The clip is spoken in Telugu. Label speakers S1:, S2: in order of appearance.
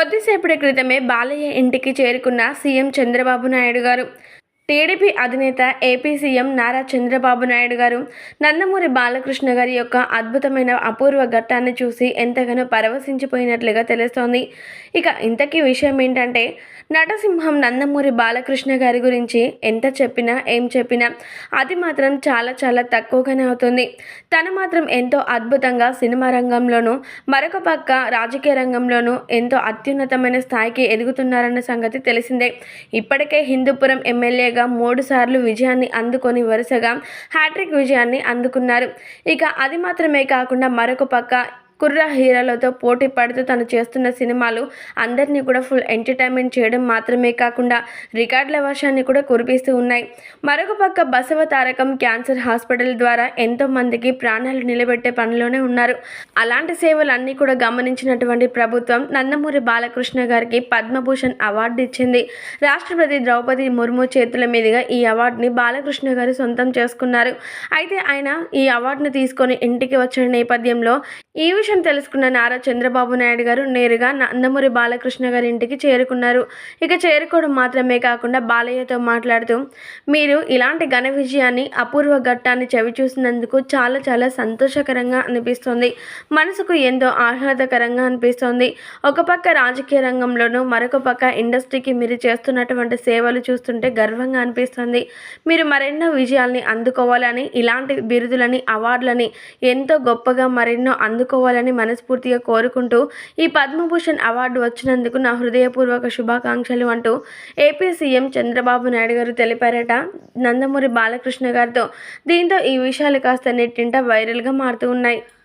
S1: కొద్దిసేపటి క్రితమే బాలయ్య ఇంటికి చేరుకున్న సీఎం చంద్రబాబు నాయుడు గారు. టీడీపీ అధినేత ఏపీ సీఎం నారా చంద్రబాబు నాయుడు గారు నందమూరి బాలకృష్ణ గారి యొక్క అద్భుతమైన అపూర్వ ఘట్టాన్ని చూసి ఎంతగానో పరవశించిపోయినట్లుగా తెలుస్తోంది. ఇక ఇంతకీ విషయం ఏంటంటే నటసింహం నందమూరి బాలకృష్ణ గారి గురించి ఎంత చెప్పినా ఏం చెప్పినా అది మాత్రం చాలా చాలా తక్కువగానే అవుతుంది. తను మాత్రం ఎంతో అద్భుతంగా సినిమా రంగంలోనూ మరొక పక్క రాజకీయ రంగంలోనూ ఎంతో అత్యున్నతమైన స్థాయికి ఎదుగుతున్నారన్న సంగతి తెలిసిందే. ఇప్పటికే హిందూపురం ఎమ్మెల్యేగా వరుసగా మూడుసార్లు విజయాన్ని అందుకొని వరుసగా హ్యాట్రిక్ విజయాన్ని అందుకున్నారు. ఇక అది మాత్రమే కాకుండా మరొక పక్క కుర్ర హీరోలతో పోటీ పడుతూ తను చేస్తున్న సినిమాలు అందరినీ కూడా ఫుల్ ఎంటర్టైన్మెంట్ చేయడం మాత్రమే కాకుండా రికార్డుల వర్షాన్ని కూడా కురిపిస్తూ ఉన్నాయి. మరొక పక్క బసవ తారకం క్యాన్సర్ హాస్పిటల్ ద్వారా ఎంతో మందికి ప్రాణాలు నిలబెట్టే పనిలోనే ఉన్నారు. అలాంటి సేవలు అన్నీ కూడా గమనించినటువంటి ప్రభుత్వం నందమూరి బాలకృష్ణ గారికి పద్మభూషణ్ అవార్డు ఇచ్చింది. రాష్ట్రపతి ద్రౌపది ముర్ము చేతుల మీదుగా ఈ అవార్డుని బాలకృష్ణ గారు సొంతం చేసుకున్నారు. అయితే ఆయన ఈ అవార్డును తీసుకొని ఇంటికి వచ్చిన నేపథ్యంలో ఈ విషయం తెలుసుకున్న నారా చంద్రబాబు నాయుడు గారు నేరుగా నందమూరి బాలకృష్ణ గారి ఇంటికి చేరుకున్నారు. ఇక చేరుకోవడం మాత్రమే కాకుండా బాలయ్యతో మాట్లాడుతూ మీరు ఇలాంటి ఘన విజయాన్ని అపూర్వ ఘట్టాన్ని చవి చూసినందుకు చాలా చాలా సంతోషకరంగా అనిపిస్తుంది. మనసుకు ఎంతో ఆహ్లాదకరంగా అనిపిస్తుంది. ఒక పక్క రాజకీయ రంగంలోనూ మరొక పక్క ఇండస్ట్రీకి మీరు చేస్తున్నటువంటి సేవలు చూస్తుంటే గర్వంగా అనిపిస్తుంది. మీరు మరెన్నో విజయాల్ని అందుకోవాలని ఇలాంటి బిరుదులని అవార్డులని ఎంతో గొప్పగా మరెన్నో అందుకోవాలని మనస్ఫూర్తిగా కోరుకుంటూ ఈ పద్మభూషణ్ అవార్డు వచ్చినందుకు నా హృదయపూర్వక శుభాకాంక్షలు అంటూ ఏపీ సీఎం చంద్రబాబు నాయుడు గారు తెలిపారట. నందమూరి బాలకృష్ణ గారితో దీంతో ఈ విషయాలు కాస్త నెట్టింట వైరల్గా మారుతూ ఉన్నాయి.